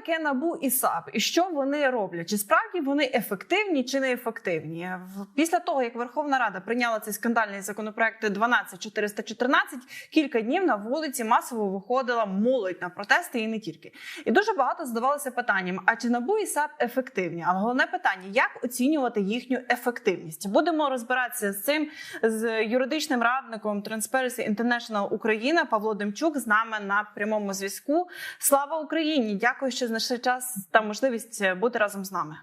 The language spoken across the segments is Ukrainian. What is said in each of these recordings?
таке набу і САП, і що вони роблять? Чи справді вони ефективні чи не ефективні? Після того, як Верховна Рада прийняла цей скандальний законопроект 12414, кілька днів на вулиці масово виходила молодь на протести і не тільки. І дуже багато задавалося питанням: а чи набу і САП ефективні? Але головне питання: як оцінювати їхню ефективність? Будемо розбиратися з цим з юридичним радником Transparency International Україна Павло Демчук з нами на прямому зв'язку. Слава Україні! Дякую, що знайшли час та можливість бути разом з нами.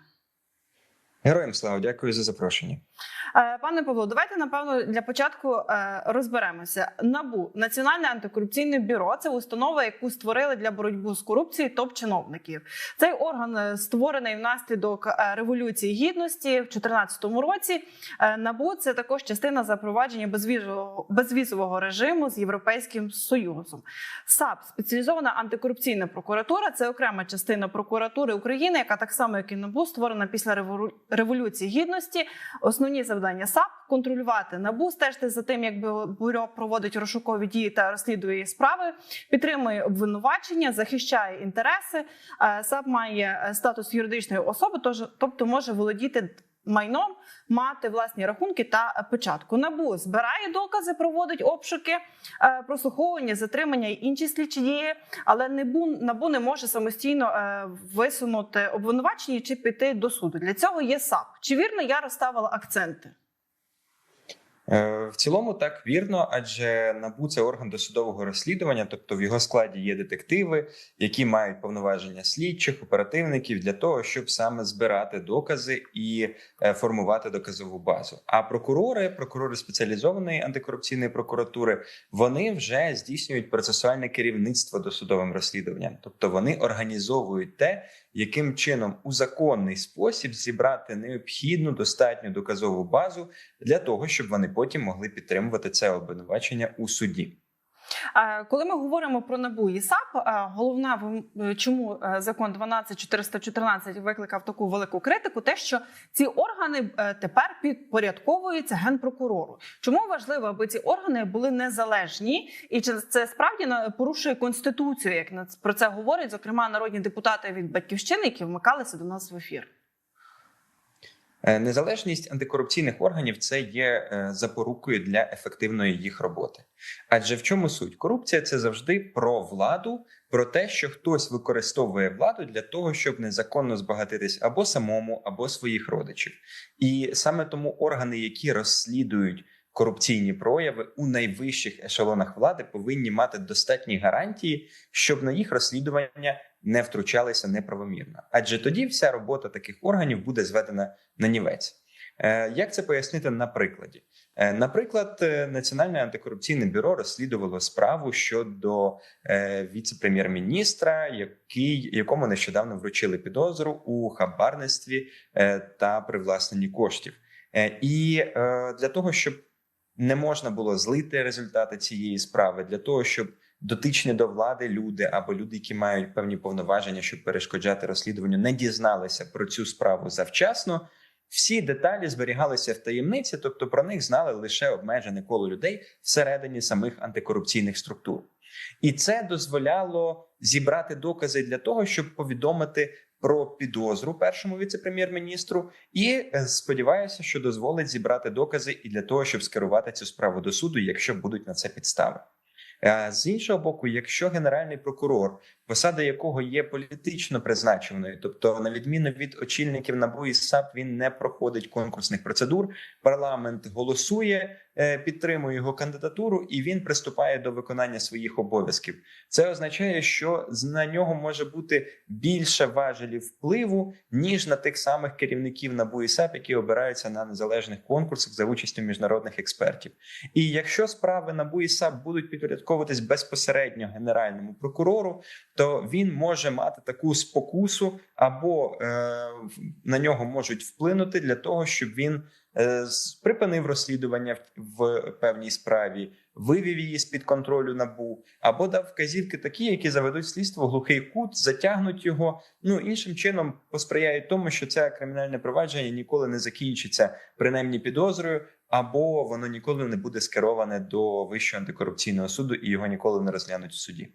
Героям слава, дякую за запрошення. Е, Пане Павло, давайте напевно для початку е, розберемося. Набу Національне антикорупційне бюро це установа, яку створили для боротьби з корупцією топ-чиновників. Цей орган е, створений внаслідок революції гідності в 2014 році. Набу це також частина запровадження безвізового, режиму з європейським союзом. САП спеціалізована антикорупційна прокуратура. Це окрема частина прокуратури України, яка так само, як і НАБУ, створена після револю- революції гідності. Основні завдання САП контролювати НАБУ, стежити за тим, як бю- бюро проводить розшукові дії та розслідує справи, підтримує обвинувачення, захищає інтереси. Е, САП має е, статус юридичної особи, тож тобто може володіти. Майном мати власні рахунки та початку. печатку. Набу збирає докази, проводить обшуки, е, прослуховування, затримання і інші слідчі дії, але НАБУ, НАБУ не може самостійно е, висунути обвинувачення чи піти до суду. Для цього є САП. Чи вірно я розставила акценти? Е, В цілому так вірно, адже НАБУ це орган досудового розслідування, тобто в його складі є детективи, які мають повноваження слідчих, оперативників для того, щоб саме збирати докази і е, формувати доказову базу. А прокурори, прокурори спеціалізованої антикорупційної прокуратури, вони вже здійснюють процесуальне керівництво досудовим розслідуванням, тобто вони організовують те, яким чином у законний спосіб зібрати необхідну достатню доказову базу для того, щоб вони потім могли підтримувати це обвинувачення у суді. Е, Коли ми говоримо про НАБУ і САП, е, головна е, чому закон 12414 викликав таку велику критику, те, що ці органи тепер підпорядковуються генпрокурору. Чому важливо, аби ці органи були незалежні, і це справді порушує конституцію, як про це говорять, зокрема народні депутати від батьківщини, які вмикалися до нас в ефір. Е, Незалежність антикорупційних органів це є е, запорукою для ефективної їх роботи. Адже в чому суть? Корупція це завжди про владу, про те, що хтось використовує владу для того, щоб незаконно збагатитись або самому, або своїх родичів. І саме тому органи, які розслідують корупційні прояви у найвищих ешелонах влади, повинні мати достатні гарантії, щоб на їх розслідування не втручалися неправомірно. Адже тоді вся робота таких органів буде зведена на нівець. Е, Як це пояснити на прикладі? Е, Наприклад, е, Національне антикорупційне бюро розслідувало справу щодо віце-прем'єр-міністра, якому нещодавно вручили підозру у хабарництві та привласненні коштів. І для того, щоб не можна було злити результати цієї справи, для того, щоб дотичні до влади люди або люди, які мають певні повноваження, щоб перешкоджати розслідуванню, не дізналися про цю справу завчасно. Всі деталі зберігалися в таємниці, тобто про них знали лише обмежене коло людей всередині самих антикорупційних структур. І це дозволяло зібрати докази для того, щоб повідомити про підозру першому віце-прем'єр-міністру, і е, сподіваюся, що дозволить зібрати докази і для того, щоб скерувати цю справу до суду, якщо будуть на це підстави. Е, З іншого боку, якщо генеральний прокурор, посада якого є політично призначеною, тобто, на відміну від очільників НАБУ і САП, він не проходить конкурсних процедур. Парламент голосує, е, підтримує його кандидатуру, і він приступає до виконання своїх обов'язків. Це означає, що на нього може бути більше важелів впливу ніж на тих самих керівників НАБУ і САП, які обираються на незалежних конкурсах за участю міжнародних експертів. І якщо справи НАБУ і САП будуть підпорядковуватись безпосередньо генеральному прокурору, то він може мати таку спокусу, або е, на нього можуть вплинути для того, щоб він е, припинив розслідування в, певній справі, вивів її з під контролю набу, або дав вказівки такі, які заведуть слідство в глухий кут, затягнуть його. Ну іншим чином посприяють тому, що це кримінальне провадження ніколи не закінчиться, принаймні підозрою. Або воно ніколи не буде скероване до вищого антикорупційного суду і його ніколи не розглянуть в суді.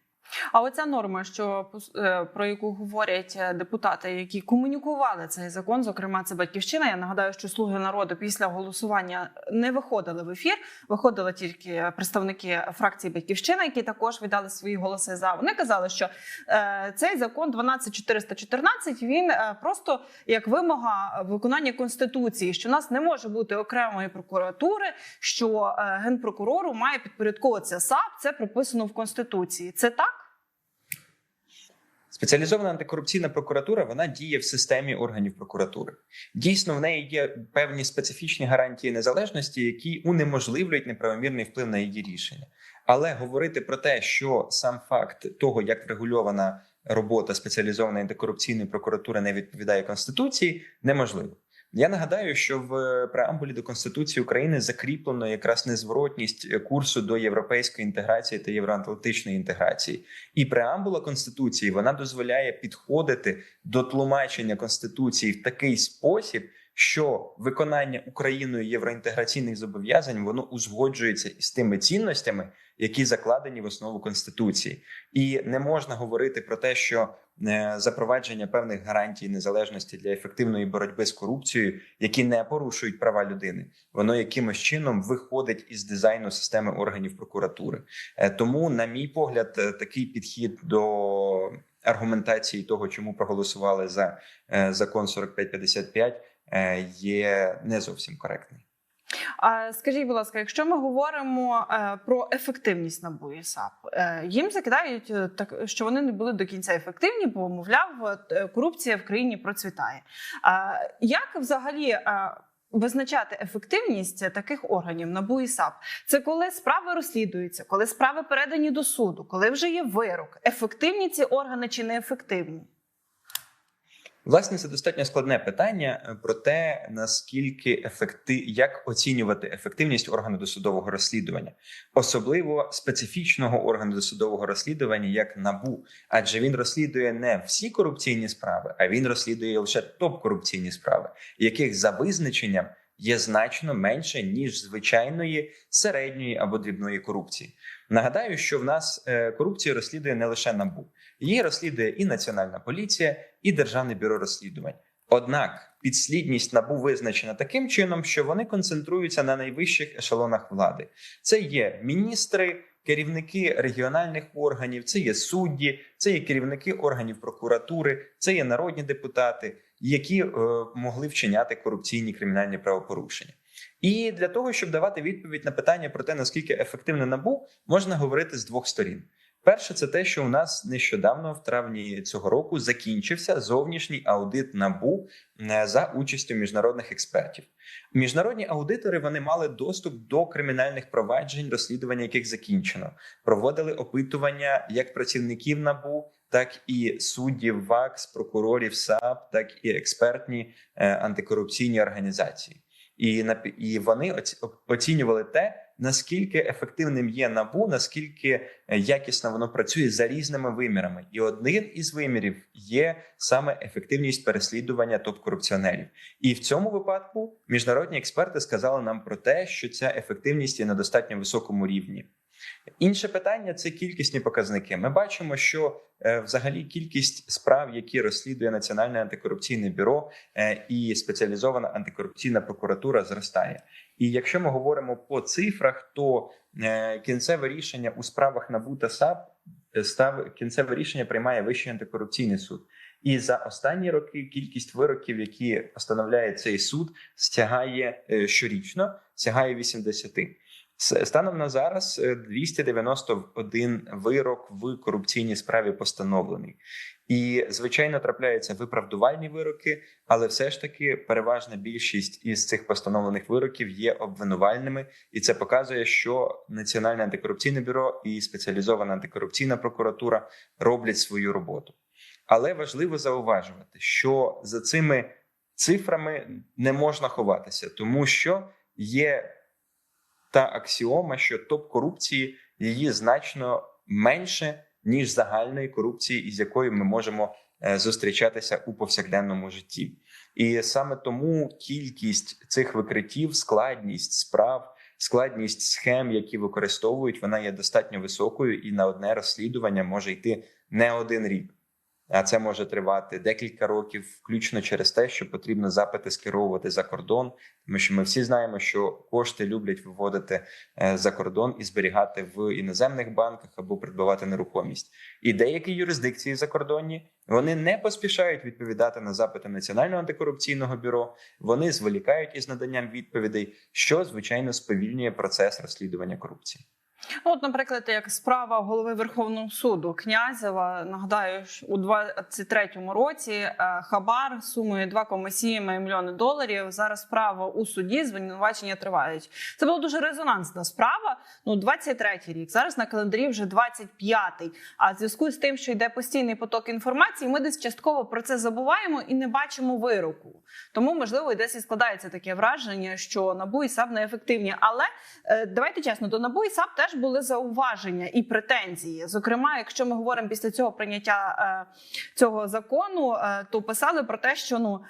А оця норма, що е, про яку говорять е, депутати, які комунікували цей закон, зокрема це батьківщина. Я нагадаю, що слуги народу після голосування не виходили в ефір. Виходили тільки представники фракції Батьківщина, які також віддали свої голоси за. Вони казали, що е, цей закон 12414, він просто як вимога виконання конституції, що у нас не може бути окремої прокуратури, що генпрокурору має підпорядковуватися САП. Це прописано в конституції. Це так. Спеціалізована антикорупційна прокуратура вона діє в системі органів прокуратури. Дійсно, в неї є певні специфічні гарантії незалежності, які унеможливлюють неправомірний вплив на її рішення. Але говорити про те, що сам факт того, як врегульована робота спеціалізованої антикорупційної прокуратури, не відповідає конституції, неможливо. Я нагадаю, що в преамбулі до Конституції України закріплено якраз незворотність курсу до європейської інтеграції та євроатлантичної інтеграції. І преамбула Конституції вона дозволяє підходити до тлумачення Конституції в такий спосіб, що виконання Україною євроінтеграційних зобов'язань воно узгоджується із тими цінностями, які закладені в основу конституції, і не можна говорити про те, що е, запровадження певних гарантій незалежності для ефективної боротьби з корупцією, які не порушують права людини, воно якимось чином виходить із дизайну системи органів прокуратури. Е, Тому, на мій погляд, е, такий підхід до аргументації того, чому проголосували за закон 4555, е, є не зовсім коректний. А скажіть, будь ласка, якщо ми говоримо е, про ефективність НАБУ і САП, е, їм закидають е, так, що вони не були до кінця ефективні, бо мовляв, е, корупція в країні процвітає. Як взагалі? е, Визначати ефективність таких органів НАБУ і САП це коли справи розслідуються, коли справи передані до суду, коли вже є вирок. Ефективні ці органи чи неефективні? Власне, це достатньо складне питання е, про те, наскільки ефекти... як оцінювати ефективність органу досудового розслідування, особливо специфічного органу досудового розслідування, як набу, адже він розслідує не всі корупційні справи, а він розслідує лише топ-корупційні справи, яких за визначенням є значно менше ніж звичайної середньої або дрібної корупції. Нагадаю, що в нас е, корупцію розслідує не лише набу. Її розслідує і Національна поліція, і Державне бюро розслідувань. Однак підслідність набу визначена таким чином, що вони концентруються на найвищих ешелонах влади. Це є міністри, керівники регіональних органів, це є судді, це є керівники органів прокуратури, це є народні депутати, які е, могли вчиняти корупційні кримінальні правопорушення. І для того, щоб давати відповідь на питання про те, наскільки ефективне набу, можна говорити з двох сторін. Перше, це те, що у нас нещодавно, в травні цього року, закінчився зовнішній аудит набу е, за участю міжнародних експертів. Міжнародні аудитори вони мали доступ до кримінальних проваджень, розслідування яких закінчено, проводили опитування як працівників набу, так і суддів ВАКС, прокурорів САП, так і експертні е, антикорупційні організації. І і вони оці- оцінювали те, наскільки ефективним є набу, наскільки е, якісно воно працює за різними вимірами. І один із вимірів є саме ефективність переслідування топ-корупціонерів. І в цьому випадку міжнародні експерти сказали нам про те, що ця ефективність є на достатньо високому рівні. Інше питання це кількісні показники. Ми бачимо, що е, взагалі кількість справ, які розслідує Національне антикорупційне бюро е, і спеціалізована антикорупційна прокуратура, зростає. І якщо ми говоримо по цифрах, то е, кінцеве рішення у справах НАБУ та САП став кінцеве рішення приймає Вищий антикорупційний суд. І за останні роки кількість вироків, які постановляє цей суд, стягає щорічно, сягає 80. Станом на зараз е, 291 вирок в корупційній справі постановлений. І звичайно трапляються виправдувальні вироки, але все ж таки переважна більшість із цих постановлених вироків є обвинувальними, і це показує, що Національне антикорупційне бюро і спеціалізована антикорупційна прокуратура роблять свою роботу. Але важливо зауважувати, що за цими цифрами не можна ховатися, тому що є та аксіома, що топ корупції її значно менше ніж загальної корупції, із якою ми можемо е, зустрічатися у повсякденному житті. І саме тому кількість цих викриттів, складність справ, складність схем, які використовують, вона є достатньо високою, і на одне розслідування може йти не один рік. А це може тривати декілька років, включно через те, що потрібно запити скеровувати за кордон, тому що ми всі знаємо, що кошти люблять виводити е, за кордон і зберігати в іноземних банках або придбавати нерухомість. І деякі юрисдикції закордонні вони не поспішають відповідати на запити Національного антикорупційного бюро. Вони зволікають із наданням відповідей, що звичайно сповільнює процес розслідування корупції. Ну, От, наприклад, як справа голови Верховного суду Князєва, нагадаю, у 23-му році е, хабар сумою 2,7 мільйони доларів. Зараз справа у суді звинувачення тривають. Це була дуже резонансна справа. Ну, 23-й рік. Зараз на календарі вже 25-й. А в зв'язку з тим, що йде постійний поток інформації, ми десь частково про це забуваємо і не бачимо вироку. Тому, можливо, і десь і складається таке враження, що НАБУ і САП неефективні. Але е, давайте чесно, до НАБУ і САП теж були зауваження і претензії. Зокрема, якщо ми говоримо після цього прийняття е, цього закону, е, то писали про те, що ну.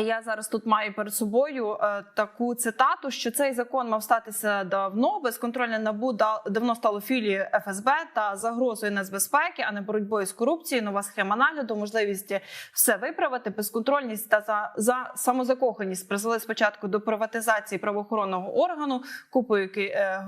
Я зараз тут маю перед собою е, таку цитату, що цей закон мав статися давно. Безконтрольне набу да- давно стало філією ФСБ та загрозою нацбезпеки, а не боротьбою з корупцією. Нова схема нагляду, можливість все виправити. Безконтрольність та за, за самозакоханість призвели спочатку до приватизації правоохоронного органу, купою е,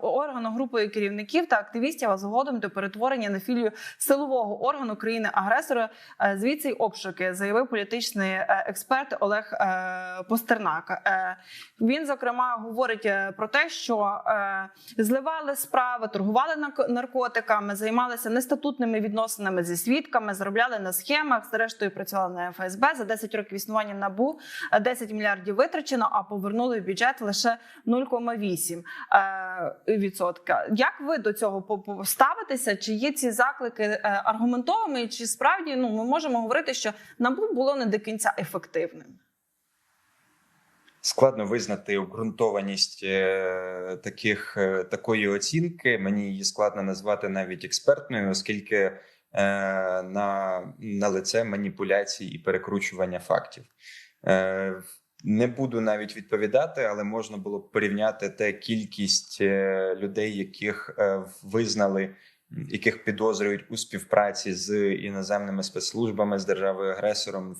органу групою керівників та активістів, а згодом до перетворення на філію силового органу країни-агресора. Е, Звідси й обшуки, заявив політичний е, експерт Олег е, Постернак. Е, Він зокрема говорить е, про те, що е, зливали справи, торгували нарко- наркотиками, займалися нестатутними відносинами зі свідками, заробляли на схемах. Зрештою працювали на ФСБ за 10 років існування набу 10 мільярдів витрачено, а повернули в бюджет лише 0,8 е, відсотка. Як ви до цього по- по- ставитеся? Чи є ці заклики е, аргументованими? Чи справді ну ми можемо говорити, що набу було не до кінця ефективним? Складно визнати обґрунтованість е, таких е, такої оцінки. Мені її складно назвати навіть експертною, оскільки на, на лице маніпуляцій і перекручування фактів. Не буду навіть відповідати, але можна було б порівняти те кількість е, людей, яких е, визнали, яких підозрюють у співпраці з іноземними спецслужбами з державою агресором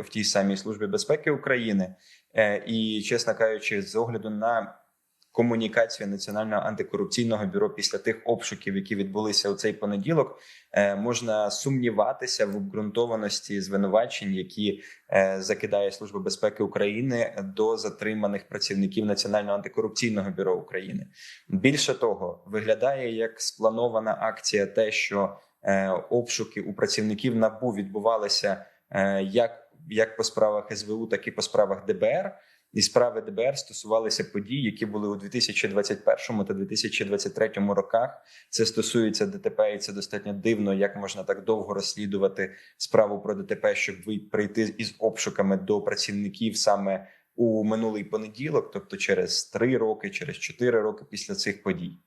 в тій самій службі безпеки України. Е, І, чесно кажучи, з огляду на комунікацію Національного антикорупційного бюро після тих обшуків, які відбулися у цей понеділок, е, можна сумніватися в обґрунтованості звинувачень, які е, закидає Служба безпеки України до затриманих працівників Національного антикорупційного бюро України. Більше того, виглядає як спланована акція, те, що е, обшуки у працівників НАБУ відбувалися як як по справах СВУ, так і по справах ДБР. І справи ДБР стосувалися подій, які були у 2021 та 2023 роках. Це стосується ДТП, і це достатньо дивно, як можна так довго розслідувати справу про ДТП, щоб прийти із обшуками до працівників саме у минулий понеділок, тобто через три роки, через чотири роки після цих подій.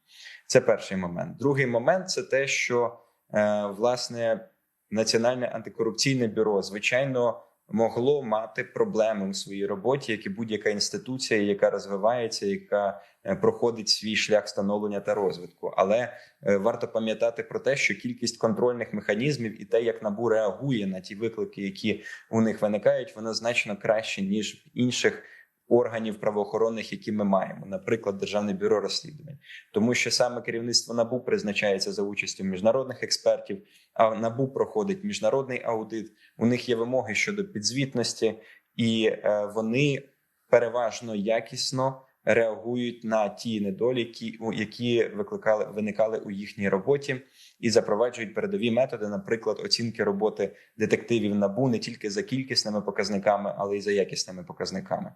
Це перший момент. Другий момент це те, що е, власне Національне антикорупційне бюро звичайно могло мати проблеми у своїй роботі, як і будь-яка інституція, яка розвивається, яка е, проходить свій шлях становлення та розвитку. Але е, варто пам'ятати про те, що кількість контрольних механізмів і те, як набу реагує на ті виклики, які у них виникають, воно значно краще ніж в інших. Органів правоохоронних, які ми маємо, наприклад, державне бюро розслідувань, тому що саме керівництво набу призначається за участю міжнародних експертів. А набу проходить міжнародний аудит. У них є вимоги щодо підзвітності, і е, вони переважно якісно реагують на ті недоліки, які викликали виникали у їхній роботі, і запроваджують передові методи, наприклад, оцінки роботи детективів набу не тільки за кількісними показниками, але й за якісними показниками.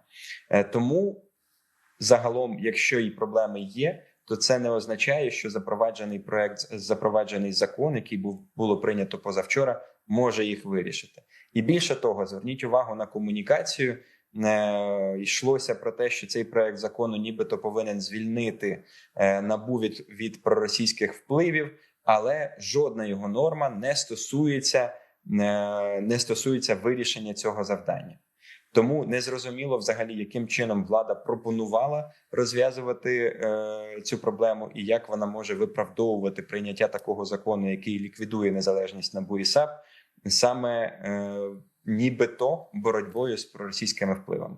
Е, Тому загалом, якщо і проблеми є, то це не означає, що запроваджений проект, запроваджений закон, який був було прийнято позавчора, може їх вирішити. І більше того, зверніть увагу на комунікацію. Е, йшлося про те, що цей проект закону, нібито повинен звільнити е, набу від, від проросійських впливів, але жодна його норма не стосується, е, не стосується вирішення цього завдання. Тому незрозуміло взагалі, яким чином влада пропонувала розв'язувати е, цю проблему, і як вона може виправдовувати прийняття такого закону, який ліквідує незалежність НАБУ і САП, саме е, нібито боротьбою з проросійськими впливами.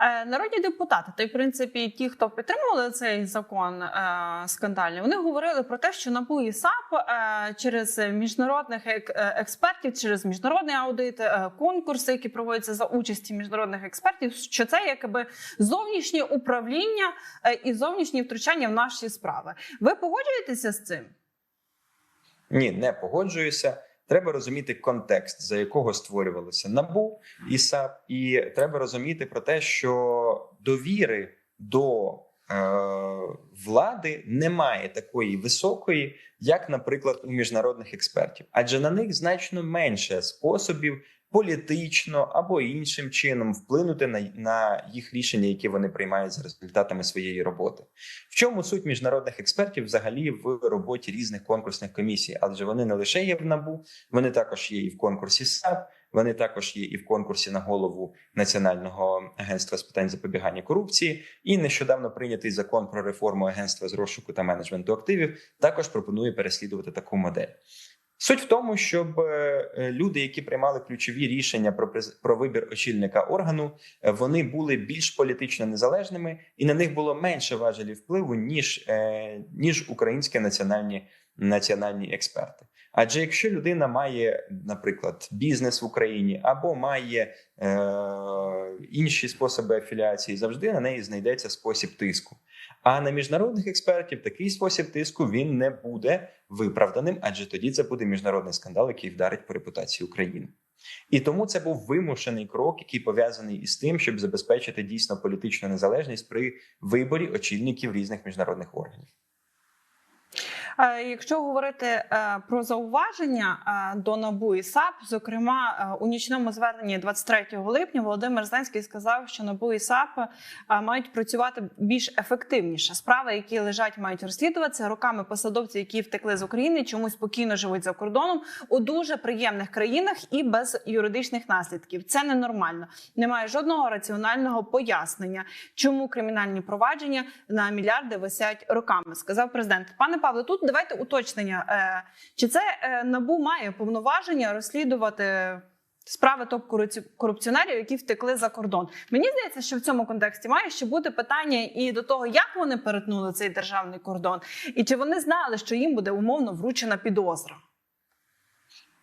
Е, Народні депутати, та й в принципі ті, хто підтримували цей закон е, скандальний, вони говорили про те, що НАБУ і САП е, через міжнародних ек- експертів, через міжнародний аудит, е, конкурси, які проводяться за участі міжнародних експертів, що це якби зовнішнє управління е, і зовнішнє втручання в наші справи. Ви погоджуєтеся з цим? Ні, не погоджуюся. Треба розуміти контекст, за якого створювалося набу і САП, і треба розуміти про те, що довіри до е, влади немає такої високої, як, наприклад, у міжнародних експертів, адже на них значно менше способів політично або іншим чином вплинути на, на їх рішення, які вони приймають за результатами своєї роботи. В чому суть міжнародних експертів взагалі в роботі різних конкурсних комісій? Адже вони не лише є в набу, вони також є і в конкурсі САП, вони також є і в конкурсі на голову Національного агентства з питань запобігання корупції. І нещодавно прийнятий закон про реформу агентства з розшуку та менеджменту активів також пропонує переслідувати таку модель. Суть в тому, щоб е, люди, які приймали ключові рішення про про вибір очільника органу, е, вони були більш політично незалежними, і на них було менше важелі впливу ніж, е, ніж українські національні національні експерти. Адже якщо людина має, наприклад, бізнес в Україні або має е, інші способи афіліації, завжди на неї знайдеться спосіб тиску. А на міжнародних експертів такий спосіб тиску він не буде виправданим, адже тоді це буде міжнародний скандал, який вдарить по репутації України. І тому це був вимушений крок, який пов'язаний із тим, щоб забезпечити дійсно політичну незалежність при виборі очільників різних міжнародних органів. Е, Якщо говорити е, про зауваження е, до НАБУ і САП, зокрема у нічному зверненні 23 липня Володимир Зеленський сказав, що НАБУ і САП мають працювати більш ефективніше. Справи, які лежать, мають розслідуватися роками посадовці, які втекли з України, чомусь спокійно живуть за кордоном у дуже приємних країнах і без юридичних наслідків. Це ненормально. Немає жодного раціонального пояснення, чому кримінальні провадження на мільярди висять роками, сказав президент. Пане Павле, тут давайте уточнення. Е, Чи це е, набу має повноваження розслідувати справи топ-корупціонерів, які втекли за кордон? Мені здається, що в цьому контексті має ще бути питання і до того, як вони перетнули цей державний кордон, і чи вони знали, що їм буде умовно вручена підозра.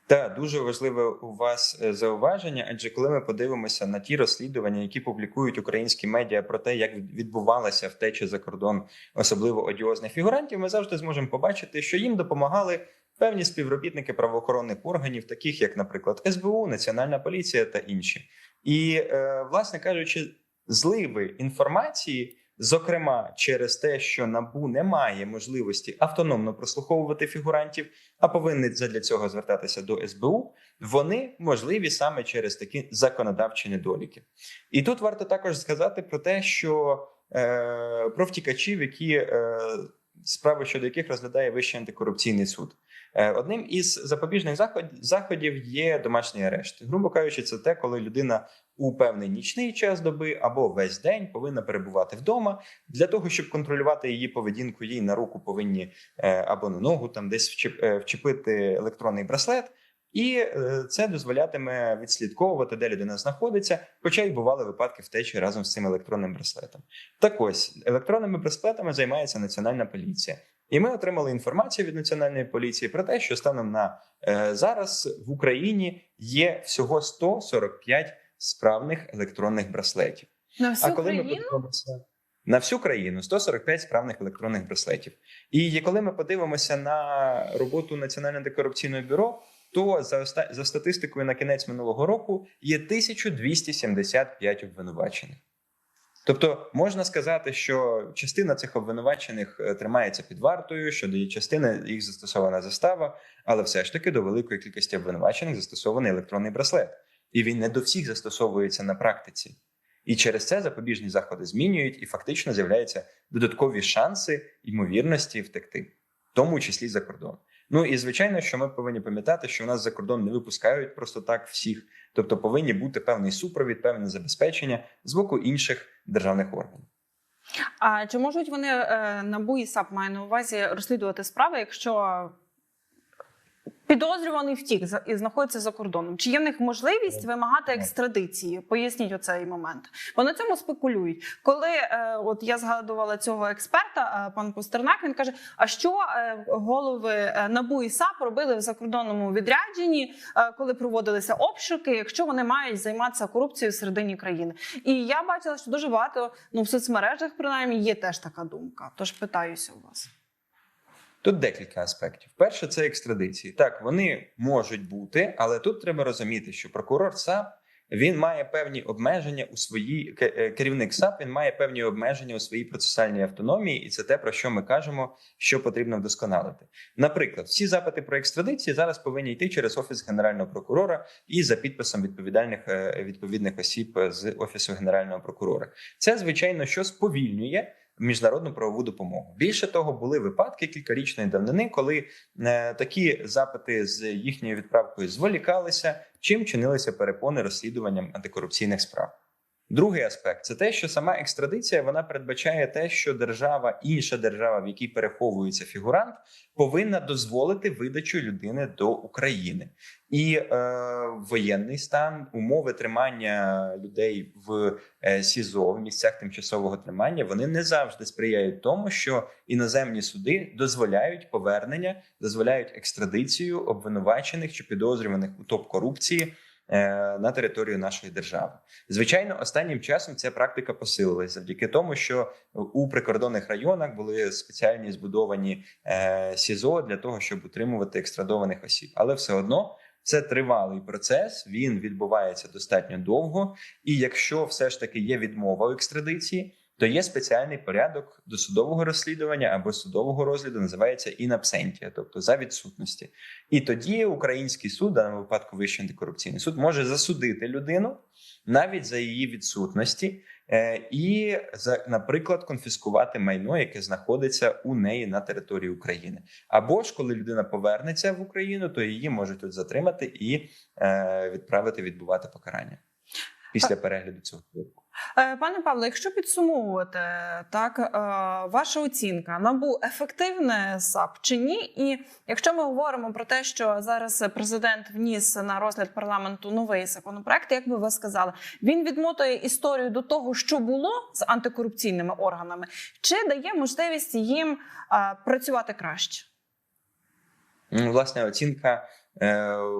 Та дуже важливе у вас е, зауваження. Адже коли ми подивимося на ті розслідування, які публікують українські медіа про те, як відбувалася втеча за кордон, особливо одіозних фігурантів, ми завжди зможемо побачити, що їм допомагали певні співробітники правоохоронних органів, таких як, наприклад, СБУ, Національна поліція та інші. І, е, власне кажучи, зливи інформації. Зокрема, через те, що набу не має можливості автономно прослуховувати фігурантів, а повинні для цього звертатися до СБУ. Вони можливі саме через такі законодавчі недоліки. І тут варто також сказати про те, що е, про втікачів, які е, справи щодо яких розглядає Вищий антикорупційний суд. Е, Одним із запобіжних заход- заходів є домашній арешт. Грубо кажучи, це те, коли людина у певний нічний час доби або весь день повинна перебувати вдома для того, щоб контролювати її поведінку. Їй на руку повинні е, або на ногу там десь е, вчепити електронний браслет. І це дозволятиме відслідковувати, де людина знаходиться, хоча й бували випадки втечі разом з цим електронним браслетом. Так ось електронними браслетами займається національна поліція. І ми отримали інформацію від національної поліції про те, що станом на е, зараз в Україні є всього 145 справних електронних браслетів. На всю а коли ми подивимося на всю країну 145 справних електронних браслетів. І коли ми подивимося на роботу Національного антикорупційного бюро, то за за статистикою на кінець минулого року є 1275 обвинувачених. Тобто можна сказати, що частина цих обвинувачених е, тримається під вартою, що до частини їх застосована застава, але все ж таки до великої кількості обвинувачених застосований електронний браслет, і він не до всіх застосовується на практиці. І через це запобіжні заходи змінюють, і фактично з'являються додаткові шанси ймовірності втекти, в тому числі за кордон. Ну і звичайно, що ми повинні пам'ятати, що в нас за кордон не випускають просто так всіх, тобто повинні бути певний супровід, певне забезпечення з боку інших державних органів. А чи можуть вони е, НАБУ і САП маю на увазі розслідувати справи, якщо підозрюваний втік і знаходиться за кордоном? Чи є в них можливість вимагати екстрадиції? Поясніть оцей момент. Бо на цьому спекулюють. Коли е, от я згадувала цього експерта, е, пан Постернак, він каже: а що е, голови е, НАБУ і САП робили в закордонному відрядженні, коли проводилися обшуки, якщо вони мають займатися корупцією всередині країни? І я бачила, що дуже багато ну в соцмережах принаймні є теж така думка. Тож питаюся у вас. Тут декілька аспектів. Перше, це екстрадиції. Так, вони можуть бути, але тут треба розуміти, що прокурор САП він має певні обмеження у своїй е, керівник САП. Він має певні обмеження у своїй процесуальній автономії, і це те, про що ми кажемо, що потрібно вдосконалити. Наприклад, всі запити про екстрадиції зараз повинні йти через офіс генерального прокурора і за підписом відповідальних е, відповідних осіб з офісу генерального прокурора. Це звичайно що сповільнює міжнародну правову допомогу. Більше того, були випадки кількарічної давнини, коли е, такі запити з їхньою відправкою зволікалися, чим чинилися перепони розслідуванням антикорупційних справ. Другий аспект це те, що сама екстрадиція вона передбачає те, що держава, інша держава, в якій переховується фігурант, повинна дозволити видачу людини до України. І е, воєнний стан, умови тримання людей в е, СІЗО в місцях тимчасового тримання вони не завжди сприяють тому, що іноземні суди дозволяють повернення, дозволяють екстрадицію обвинувачених чи підозрюваних у топ корупції на територію нашої держави. Звичайно, останнім часом ця практика посилилась завдяки тому, що у прикордонних районах були спеціальні збудовані е, СІЗО для того, щоб утримувати екстрадованих осіб, але все одно. Це тривалий процес, він відбувається достатньо довго. І якщо все ж таки є відмова у екстрадиції, то є спеціальний порядок досудового розслідування або судового розгляду, називається інабсентія, тобто за відсутності. І тоді український суд, в даному випадку Вищий антикорупційний суд, може засудити людину навіть за її відсутності, е, і за, наприклад, конфіскувати майно, яке знаходиться у неї на території України. Або ж коли людина повернеться в Україну, то її можуть тут затримати і е, відправити відбувати покарання після перегляду цього вироку. Е, Пане Павло, якщо підсумовувати так, е, ваша оцінка набу ефективне САП чи ні? І якщо ми говоримо про те, що зараз президент вніс на розгляд парламенту новий законопроект, як би ви сказали, він відмотує історію до того, що було з антикорупційними органами, чи дає можливість їм е, працювати краще? Ну, Власне, оцінка е,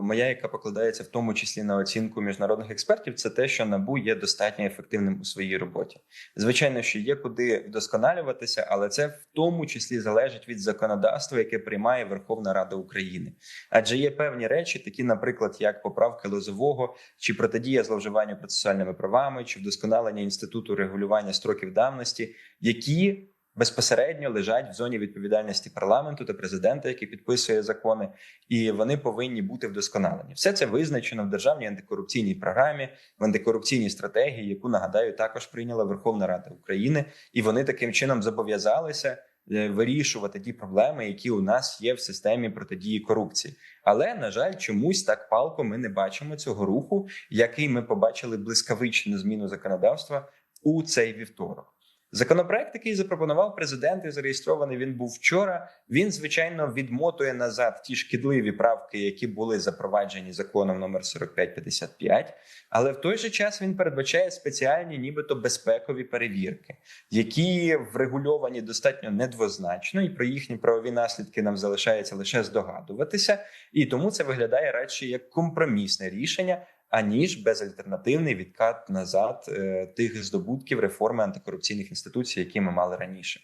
моя, яка покладається в тому числі на оцінку міжнародних експертів, це те, що набу є достатньо ефективним у своїй роботі. Звичайно, що є куди вдосконалюватися, але це в тому числі залежить від законодавства, яке приймає Верховна Рада України. Адже є певні речі, такі, наприклад, як поправки лозового, чи протидія зловживанню процесуальними правами, чи вдосконалення інституту регулювання строків давності, які безпосередньо лежать в зоні відповідальності парламенту та президента, який підписує закони, і вони повинні бути вдосконалені. Все це визначено в державній антикорупційній програмі, в антикорупційній стратегії, яку нагадаю, також прийняла Верховна Рада України, і вони таким чином зобов'язалися. е, Вирішувати ті проблеми, які у нас є в системі протидії корупції, але на жаль, чомусь так палко ми не бачимо цього руху, який ми побачили блискавичну зміну законодавства у цей вівторок. Законопроект, який запропонував президент і зареєстрований він був вчора. Він звичайно відмотує назад ті шкідливі правки, які були запроваджені законом номер 4555, але в той же час він передбачає спеціальні, нібито безпекові перевірки, які врегульовані достатньо недвозначно, і про їхні правові наслідки нам залишається лише здогадуватися. І тому це виглядає радше як компромісне рішення, аніж безальтернативний відкат назад е, тих здобутків реформи антикорупційних інституцій, які ми мали раніше.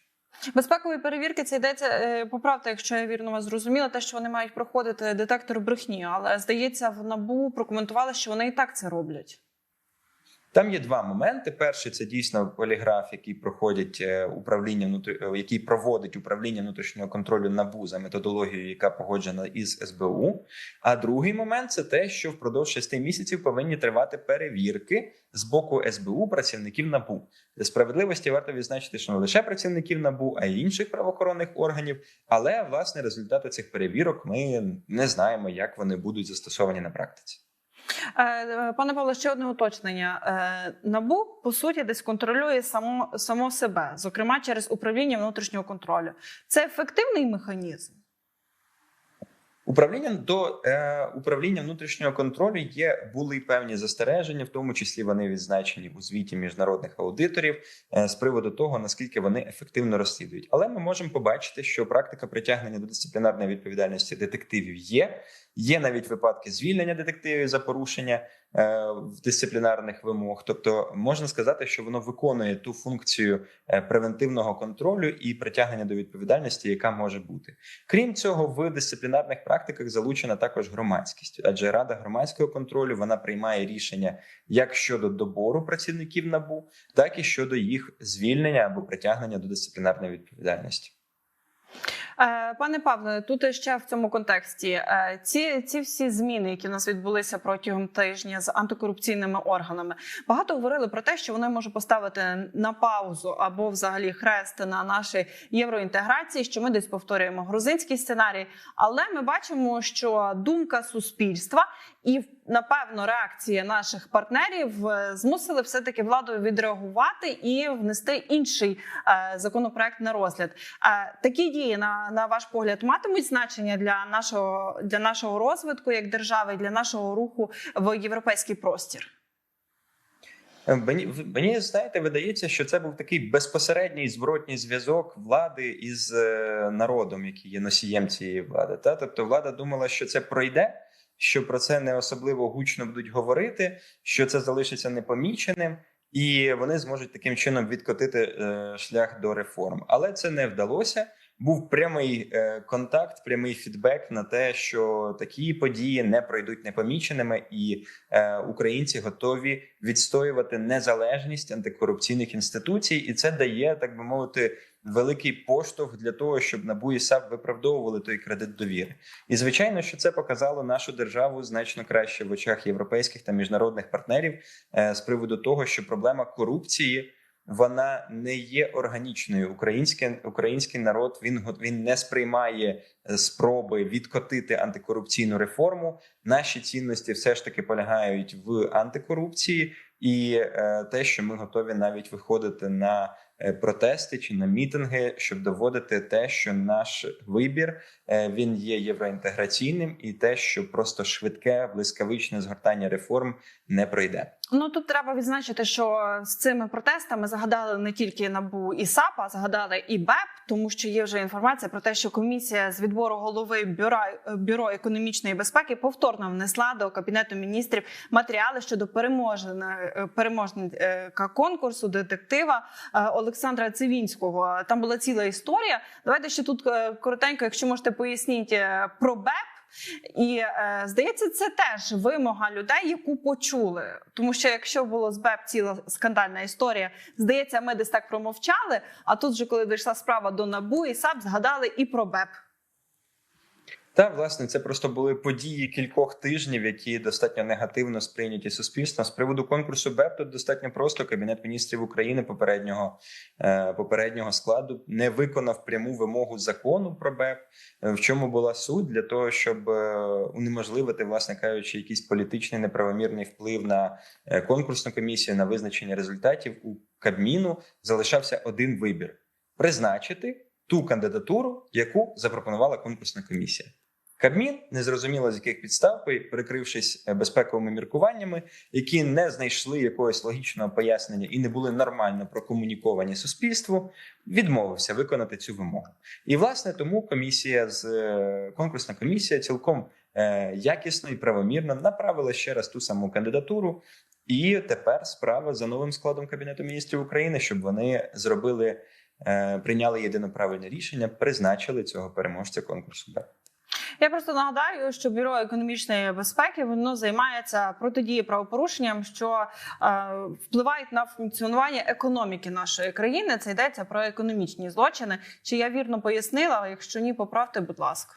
Безпекові перевірки це йдеться е, поправте, якщо я вірно вас зрозуміла, те, що вони мають проходити детектор брехні, але здається, в набу прокоментували, що вони і так це роблять. Там є два моменти. Перший це дійсно поліграф, який проходять е, управління внутри- е, який проводить управління внутрішнього контролю НАБУ за методологією, яка погоджена із СБУ. А другий момент це те, що впродовж шести місяців повинні тривати перевірки з боку СБУ працівників НАБУ. Для справедливості варто відзначити, що не лише працівників НАБУ, а й інших правоохоронних органів. Але власне результати цих перевірок ми не знаємо, як вони будуть застосовані на практиці. Е, е, Пане Павло, ще одне уточнення. Е, Набу по суті десь контролює само, само себе, зокрема через управління внутрішнього контролю. Це ефективний механізм. Управління до е, управління внутрішнього контролю є були певні застереження, в тому числі вони відзначені у звіті міжнародних аудиторів е, з приводу того, наскільки вони ефективно розслідують. Але ми можемо побачити, що практика притягнення до дисциплінарної відповідальності детективів є. Є навіть випадки звільнення детективів за порушення в дисциплінарних вимог. Тобто можна сказати, що воно виконує ту функцію е, превентивного контролю і притягнення до відповідальності, яка може бути. Крім цього, в дисциплінарних практиках залучена також громадськість, адже рада громадського контролю вона приймає рішення як щодо добору працівників набу, так і щодо їх звільнення або притягнення до дисциплінарної відповідальності. Е, Пане Павле, тут ще в цьому контексті е, ці, ці всі зміни, які в нас відбулися протягом тижня з антикорупційними органами, багато говорили про те, що вони можуть поставити на паузу або взагалі хрест на нашій євроінтеграції, що ми десь повторюємо грузинський сценарій. Але ми бачимо, що думка суспільства і напевно реакція наших партнерів е, змусили все таки владу відреагувати і внести інший законопроект на розгляд. Такі дії на, на ваш погляд матимуть значення для нашого для нашого розвитку як держави, для нашого руху в європейський простір. Е, Мені, мені знаєте, видається, що це був такий безпосередній зворотній зв'язок влади із е, народом, який є носієм цієї влади. Та тобто влада думала, що це пройде, що про це не особливо гучно будуть говорити, що це залишиться непоміченим, і вони зможуть таким чином відкотити е, шлях до реформ. Але це не вдалося. Був прямий е, контакт, прямий фідбек на те, що такі події не пройдуть непоміченими, і е, українці готові відстоювати незалежність антикорупційних інституцій, і це дає, так би мовити, великий поштовх для того, щоб НАБУ і САП виправдовували той кредит довіри. І звичайно, що це показало нашу державу значно краще в очах європейських та міжнародних партнерів е, з приводу того, що проблема корупції. Вона не є органічною. Український український народ він він не сприймає е, спроби відкотити антикорупційну реформу. Наші цінності все ж таки полягають в антикорупції, і е, те, що ми готові навіть виходити на е, протести чи на мітинги, щоб доводити те, що наш вибір він є євроінтеграційним, і те, що просто швидке блискавичне згортання реформ не пройде. Ну тут треба відзначити, що з цими протестами загадали не тільки набу і САП, а загадали і БЕП, тому що є вже інформація про те, що комісія з відбору голови бюро, бюро економічної безпеки повторно внесла до кабінету міністрів матеріали щодо переможника конкурсу детектива е, Олександра Цивінського. Там була ціла історія. Давайте ще тут е, коротенько, якщо можете поясніть е, про БЕП. І е, здається, це теж вимога людей, яку почули. Тому що якщо було з БЕП ціла скандальна історія, здається, ми десь так промовчали. А тут, вже коли дійшла справа до НАБУ і САП, згадали і про БЕП. Та власне це просто були події кількох тижнів, які достатньо негативно сприйняті суспільством. З приводу конкурсу БЕП тут достатньо просто кабінет міністрів України попереднього е, попереднього складу не виконав пряму вимогу закону про БЕП. Е, В чому була суть для того, щоб е, унеможливити, власне кажучи, якийсь політичний неправомірний вплив на конкурсну комісію на визначення результатів у Кабміну залишався один вибір: призначити ту кандидатуру, яку запропонувала конкурсна комісія. Кабмін незрозуміло з яких підстав, прикрившись е, безпековими міркуваннями, які не знайшли якогось логічного пояснення і не були нормально прокомуніковані суспільству, відмовився виконати цю вимогу. І власне тому комісія з е, конкурсна комісія цілком е, якісно і правомірно направила ще раз ту саму кандидатуру. І тепер справа за новим складом кабінету міністрів України, щоб вони зробили, прийняли єдино правильне рішення, призначили цього переможця конкурсу. Я просто нагадаю, що бюро економічної безпеки воно займається протидією правопорушенням, що е, впливають на функціонування економіки нашої країни. Це йдеться про економічні злочини. Чи я вірно пояснила? Якщо ні, поправте, будь ласка.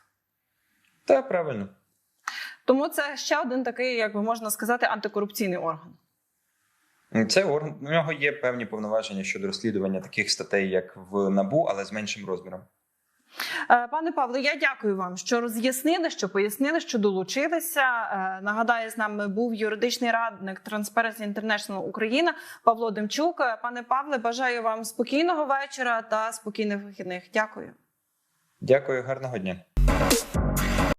Та правильно. Тому це ще один такий, як би можна сказати, антикорупційний орган. Це орган у нього є певні повноваження щодо розслідування таких статей, як в НАБУ, але з меншим розміром. Е, Пане Павло, я дякую вам, що роз'яснили, що пояснили, що долучилися. Е, Нагадаю, з нами був юридичний радник Transparency International Україна Павло Демчук. Е, Пане Павле, бажаю вам спокійного вечора та спокійних вихідних. Дякую. Дякую, гарного дня.